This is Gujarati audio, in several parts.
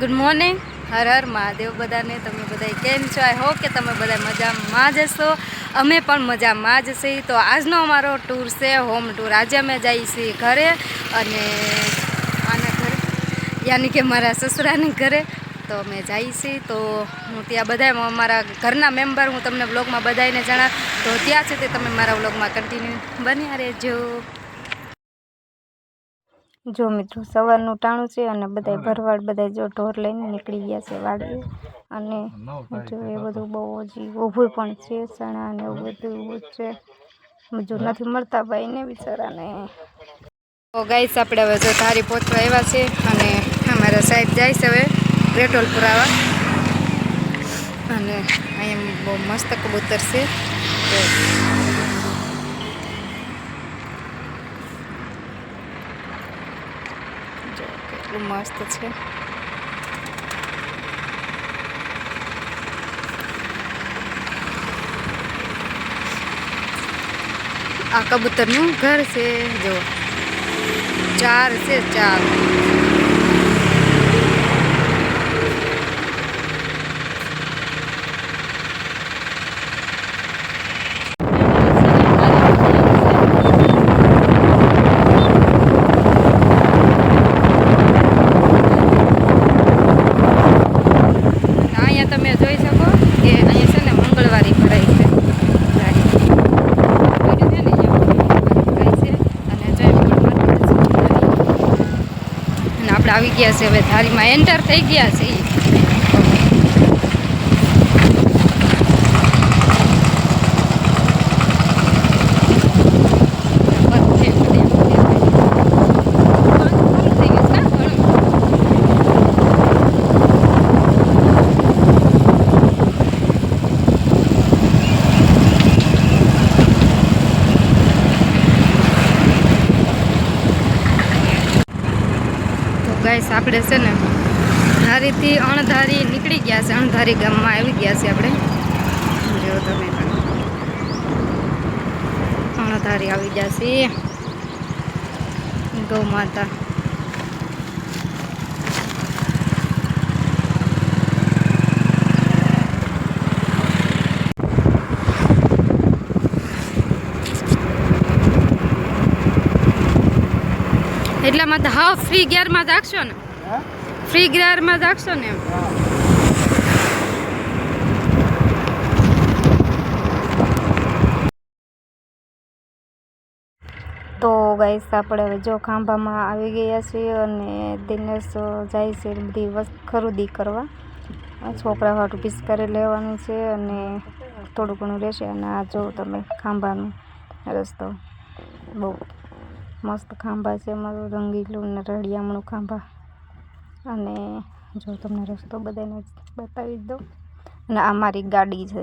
ગુડ મોર્નિંગ હર હર મહાદેવ બધાને. તમે બધા કેમ છો? આઈ હોપ કે તમે બધા મજામાં જ હશો. અમે પણ મજામાં જ છીએ. તો આજનો અમારો ટૂર છે હોમ ટૂર આજે અમે જઈએ છીએ ઘરે અને આના ઘરે. યાની કે મારા સસરાની ઘરે. તો અમે જઈએ છીએ. તો હું ત્યાં બધા મારા ઘરના મેમ્બર હું તમને બ્લોગમાં બધાને જણાવ. તો ત્યાં છે તે તમે મારા બ્લોગમાં કન્ટિન્યુ બન્યા રહેજો. જો મિત્રો સવારનું ટાણું છે અને બધા ભરવાડ બધા જો ઢોર લઈને નીકળી ગયા છે વાડીએ. અને જો એ બધું બહુ હજી ઊભું પણ છે ચણા અને એવું બધું ઊભું છે. મજૂર નથી મળતા ભાઈને બિચારાને. તો ગાઈસ આપણે હવે જો ધારી પહોંચવા આવ્યા છે અને અમારા સાહેબ જાય છે હવે પેટ્રોલ પુરાવા. અને અહીંયા બહુ મસ્ત કબૂતર છે તો જો કેટલું મસ્ત છે આ કબૂતરનું ઘર છે જો ચાર છે ચાર અહીંયા તમે જોઈ શકો કે અહીંયા છે ને મંગળવારી ભરાય છે ગાડી જોયું છે ને અહીંયા મંગળવારી ભરાય છે અને જય મંગળ માતા અને આપણે આવી ગયા છે હવે ધારીમાં એન્ટર થઈ ગયા છે તો ગાઈસ આપણે છે ને, ધારીથી અણધારી નીકળી ગયા છે, અણધારી ગામમાં આવી ગયા છે આપણે. જો તમે અણધારી આવી ગયા છે. ગૌ માતા. એટલા તો હા ફ્રી ગિયરમાં જ રાખશો ને. ફ્રી ગ્રારમાં રાખશો ને તો ગાઈસ આપણે હવે જો ખાંભામાં આવી ગયા છીએ અને દિનેશ જાય છે બધી વસ્તુ ખરીદી કરવા. છોકરા છોકરા પીસ કરી લેવાનું છે અને થોડું ઘણું રહેશે અને આ જો તમે ખાંભાનું રસ્તો. બહુ મસ્ત ખાંભા છે મારું રંગીલું ને રળિયામણું ખાંભા. અને જો તમને રસ્તો બધાને બતાવી દઉં. અને આ મારી ગાડી છે.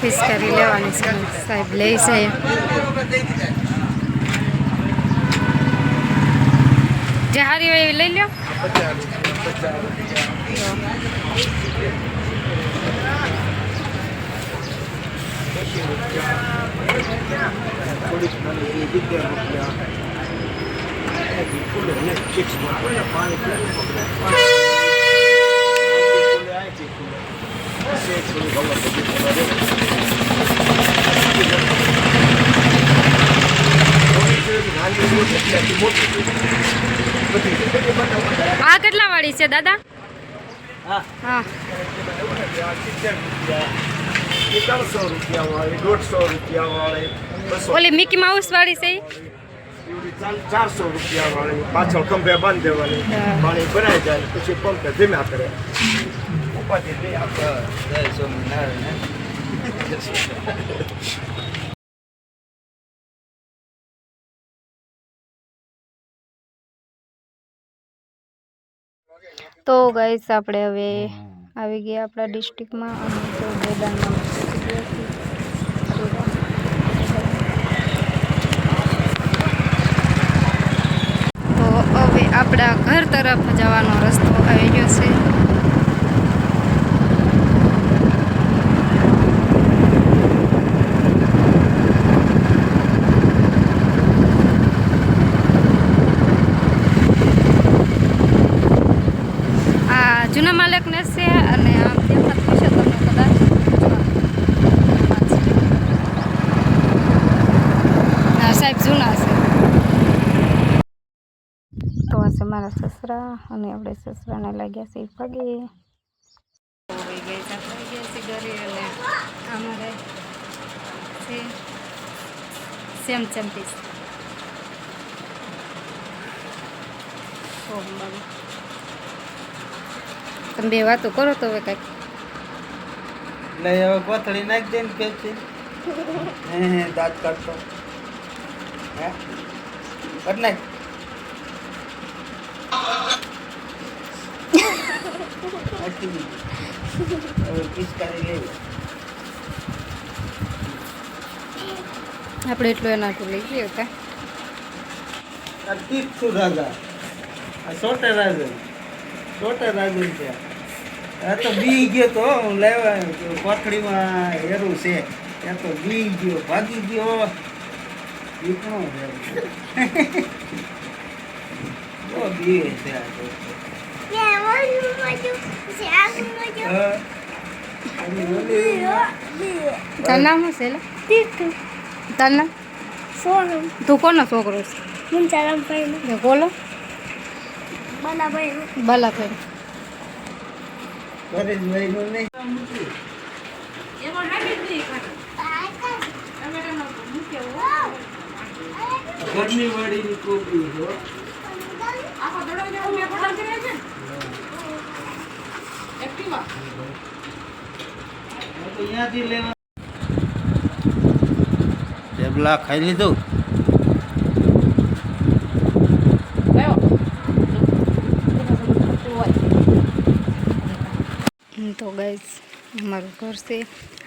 પિસ્કારી લેવાની છે. સાહેબ, લે છે. જે હારી હોય એવી લઈ લ્યો. આ કેટલા વાળી છે દાદા? હા. ત્રણસો રૂપિયા વાળી દોઢસો રૂપિયા વાળી બસો ઓલી મિકી માઉસ વાળી છે ઈ? ચારસો રૂપિયા વાળી પાછળ ખંભે બાંધી દેવાની હા. પાણી ભરાઈ જાય પછી પંપે ધીમા કરે ઉપાધિ નહીં આપણે તો ગાઈસ આપણે હવે આવી ગયા આપણા ડિસ્ટ્રિક્ટમાં અને તો મેદાનમાં આપણા ઘર તરફ જવાનો રસ્તો આવી ગયો છે. આ જૂના માલકને છે અને આમ છે તમને કદાચ સાહેબ, જૂના મારા સસરા અને આપણે સસરાને લાગ્યા છે પગે હોઈ ગઈ આપણે ગયા છે ઘરે અને અમારે છે સેમ તમે બે વાતો કરો તો હવે કાંઈક. લઈ હવે કોથળી નાખી દે ને કે છે દાંત કાઢતો. હે? નાખ. નાખી દીધી. હવે પિચકારી લેવી આપણે એટલું એના તો લઈ ગયો કા આ તીર્થ રાજા. આ સોટે રાજન સોટે રાજન છે. આ તો બી ગયો તો હું લેવા કોથળીમાં હેરું છે. ત્યાં તો બી ગયો ભાગી ગયો. દીકણો છે? બી છે આ તો. હા. તાર નામ શું છે લે? તાર નામ? તું કોનો છોકરો છે? એ બોલો. બાલાભાઈ પરેશભાઈનું નહીં. ઘરની વાડીની કોપી તો અહીંયાથી લેવા ટેબલા ખાઈ લીધું. તો ગાઈસ અમારું ઘર છે.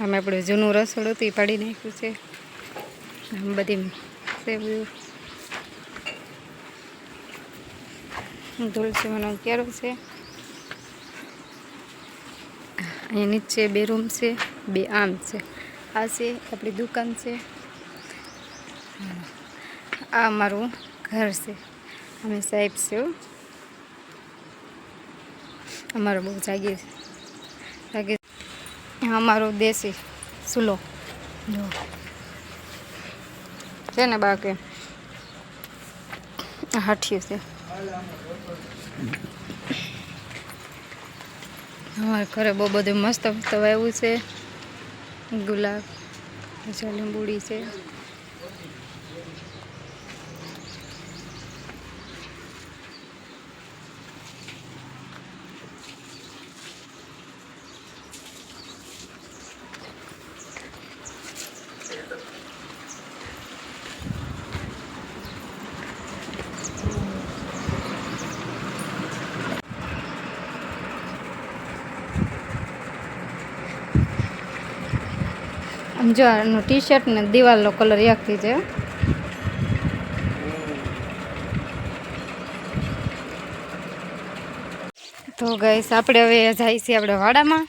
આમે આપણે જૂનું રસોડું એ પાડી નાખ્યું છે. આમ બધી છે બધું તુલસીમાંનો ક્યારો છે. અહીંયા નીચે બે રૂમ છે, બે આમ છે. આ છે, આપણી દુકાન છે. આ અમારું ઘર છે. અમે સાહેબ છે અમારો બહુ જાગીર જાગીર. અમારો દેશી સુલો છે ને બાકી? હાઠિયું છે. અમારા ઘરે બહુ બધું મસ્ત મસ્ત વાવ્યું છે. ગુલાબ પછી છે. જો ટી શર્ટ ને દિવાલનો કલર એકથી છે. તો ગઈશ આપણે હવે જઈએ છીએ આપણે વાડામાં.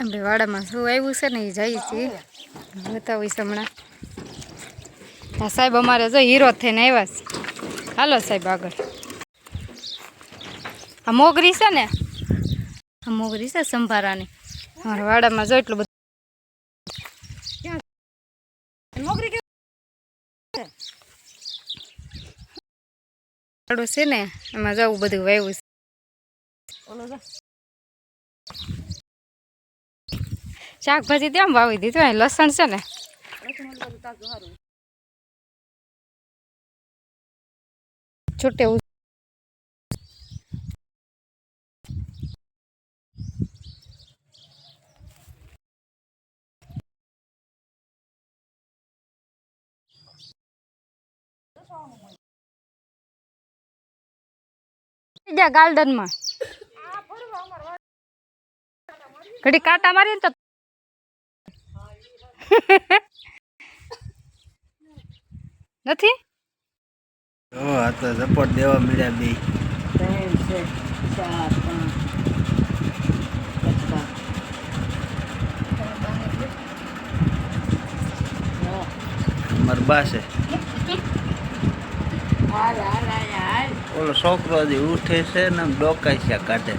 આપણે વાડામાં શું આવ્યું છે ને એ જઈએ છીએ. બતાવીશ હમણાં. આ સાહેબ અમારે જો હીરો થઈને આવ્યા છે. હાલો સાહેબ આગળ. આ મોગરી છે ને? આ મોગરી છે સંભારાની. અમારા વાડામાં જો એટલું બધું વાડો છે ને એમાં જવું બધું વાવ્યું છે. શાકભાજી કેમ વાવી દીધું અહીં લસણ છે ને. છૂટે જા ગાર્ડનમાં. ઘડી કાંટા મારી ને તો નથી? ઓ આ તો સપોર્ટ દેવા મળ્યા બે. મારા બા છે. ઓલો છોકરો હજી ઉઠે છે ને છે કાઢે.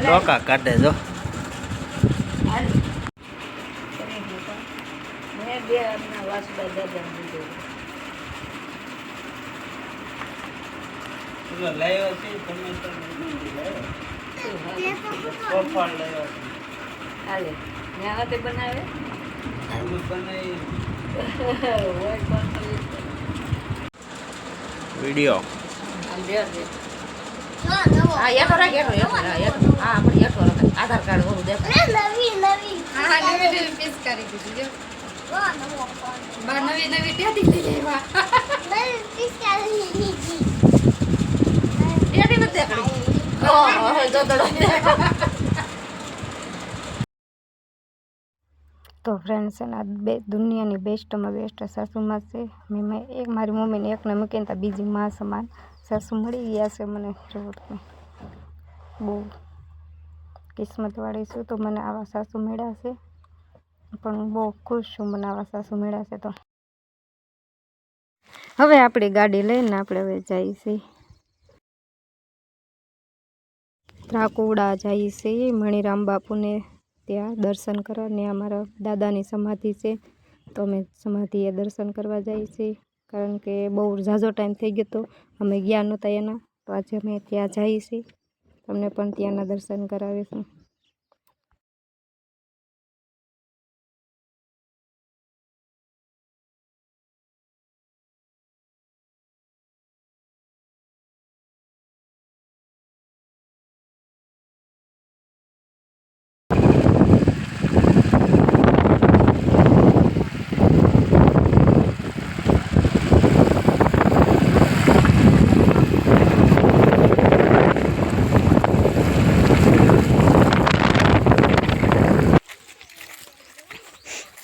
ડોકા કાઢે જો. લાવ્યો છે તમે લાવ્યો. હાલે. બનાવે બનાવી રાખ આધાર કાર્ડ હોવું દેખાય. હા નવી નવી પીસ કરી દીધી જો. બા નવી નવી ટેટી લઈ ટેટી નથી દેખાડી ઓહો જો તો ફ્રેન્ડ્સ એના બે દુનિયાની બેસ્ટમાં બેસ્ટ સાસુમાં છે. મેં એક મારી મમ્મીને એકને મૂકીને ત્યાં બીજી માં સમાન સાસુ મળી ગયા છે મને જોવું બહુ કિસ્મતવાળી છું તો મને આવા સાસુ મળ્યા પણ બહુ ખુશ છું મને આવા સાસુ મળ્યા છે તો. હવે આપણી ગાડી લઈને આપણે હવે જઈએ છીએ. ત્રાકુડા જઈએ છીએ, મણિરામ બાપુને ત્યાં દર્શન કરવા. ને અમારા દાદાની સમાધિ છે. તો અમે સમાધિએ દર્શન કરવા જઈએ છીએ. કારણ કે બહુ ઝાઝો ટાઈમ થઈ ગયો તો અમે ગયા નહોતા એના. તો આજે અમે ત્યાં જઈએ છીએ. તમને પણ ત્યાંના દર્શન કરાવીશું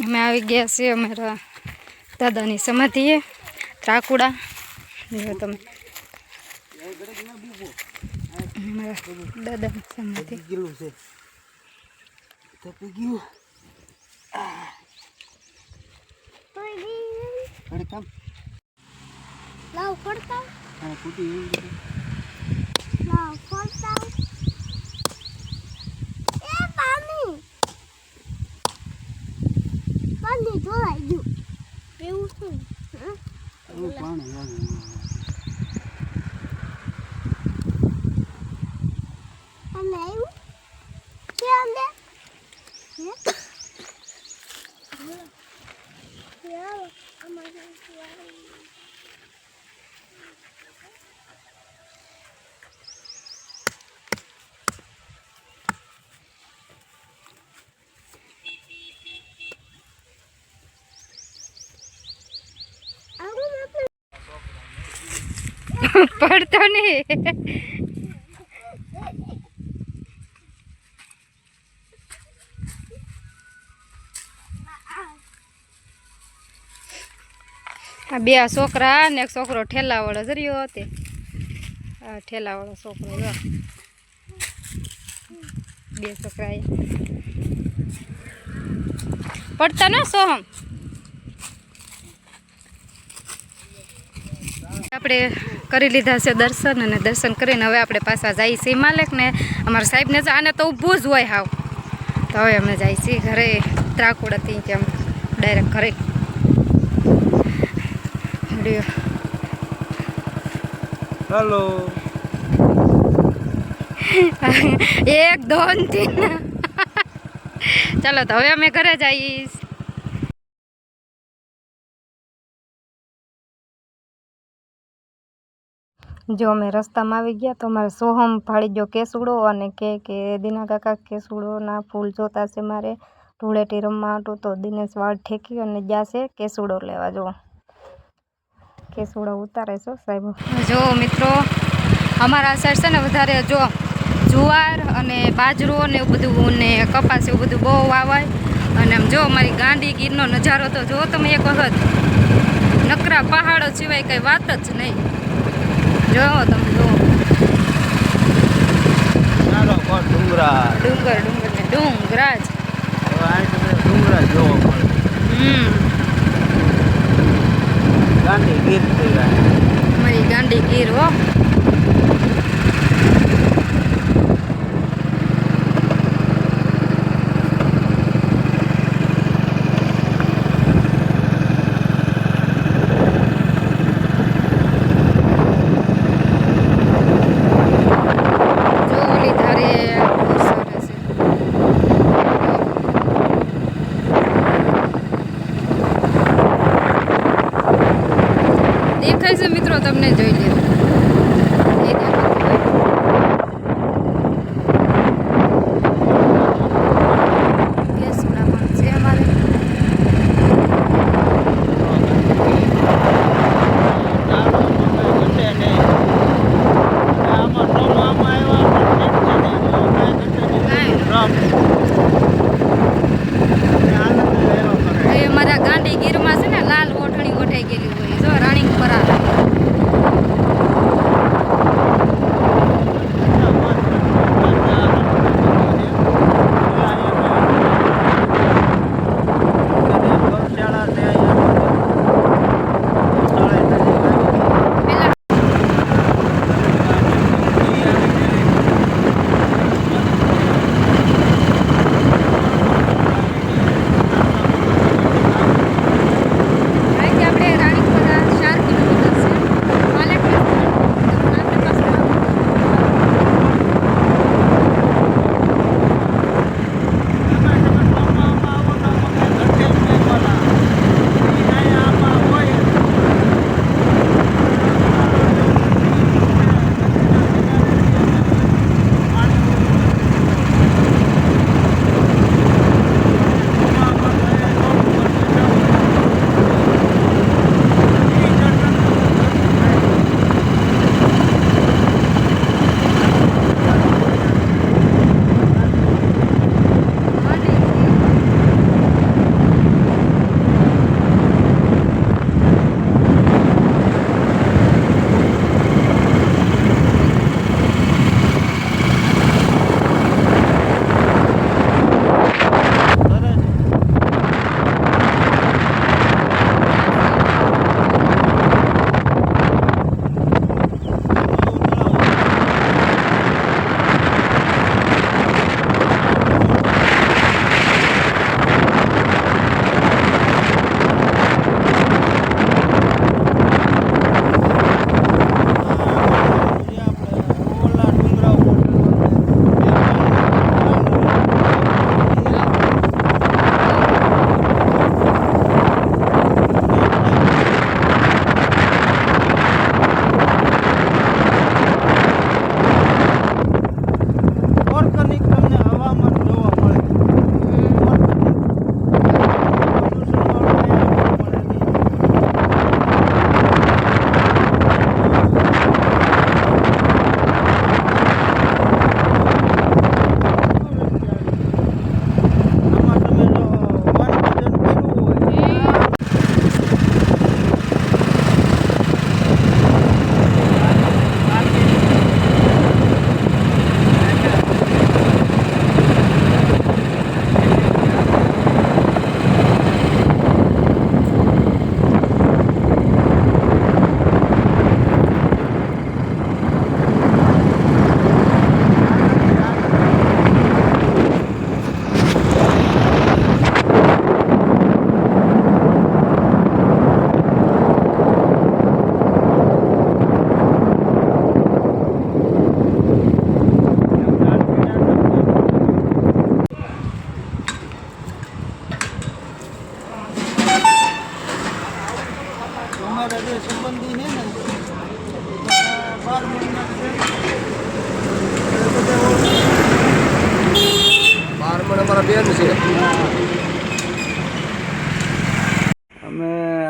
અમે આવી ગયા છીએ અમારા દાદાની સમાધિએ ત્રાકુડા. જો તમે. અમારા દાદાની સમાધિ. ગયું છે તપી ગયું અરે લાવ ફરતા હા ફૂટી ગયું. લાવ ફરતા એ પાણી પાણી ધોવાઈ ગયું એવું શું હં? બધું પાણી વાગ્યું અને આવ્યું કે અંદર હે યાર અમારે આવું આપણે પડતો નહીં. આ બે છોકરા ને એક છોકરો ઠેલાવાળો જર્યો તે આ ઠેલાવાળો છોકરો બે છોકરા પડતા ના સોહમ આપણે કરી લીધા છે દર્શન અને દર્શન કરીને હવે આપણે પાછા જઈએ છીએ માલિક ને અમારા સાહેબને આને તો ઊભું જ હોય હાવ. તો હવે અમે જઈએ છીએ ઘરે. ત્રાકુડાથી કે આમ ડાયરેક્ટ ઘરે. હેલો. એક તીન ચાલો તો હવે અમે ઘરે જઈશ જો અમે રસ્તામાં આવી ગયા તો મારે સોહમ ફાળી ગયો કેસુડો અને કે કે દીના કાકા કેસુડોના ફૂલ જોતા છે મારે. ધૂળેટી રમવા હતું તો દિનેશ વાળ ઠેકી અને ગયા છે કેસુડો લેવા. જો કેસુડો ઉતારે છો સાહેબ. જો મિત્રો, અમારા સાઈડ છે ને વધારે જો જુવાર અને બાજરો ને એવું બધું ને કપાસ એવું બધું બહુ વાવાય. અને આમ જો અમારી ગાંડી ગીરનો નજારો તો જો તમે એક વખત નકરા પહાડો સિવાય કંઈ વાત જ નહીં. જો તમે જો ચાલો કોણ? ડુંગરા ડુંગર ડુંગર ને આ તમને ડુંગરા જોવો મળે હમ. ગાંધી ગીર થઈ ગયા. ગાંડી ગીર હો.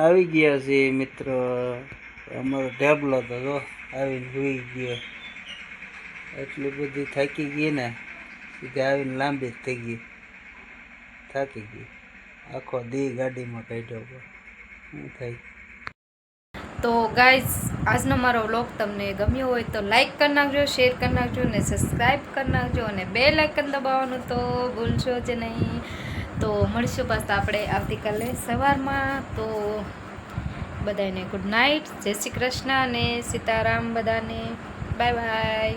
આવી ગયા છે મિત્રો. અમારો ટેબલો તો જો આવીને સુઈ ગયો. એટલી બધી થાકી ગઈ ને, સીધા આવીને લાંબી થઈ ગઈ. થાકી ગઈ. આખો દી ગાડીમાં કાઢ્યો શું થાય? તો ગાઈઝ આજનો મારો વ્લોગ તમને ગમ્યો હોય તો લાઈક કરી નાખજો શેર કરી નાખજો અને સબસ્ક્રાઈબ કરી નાખજો અને બે લાઇકન દબાવવાનું તો ભૂલશો જ નહીં. તો મળીશું પાછા આપણે આવતીકાલે સવારમાં. તો બધાને ગુડ નાઇટ જય શ્રી કૃષ્ણ અને સીતારામ બધાને. Bye bye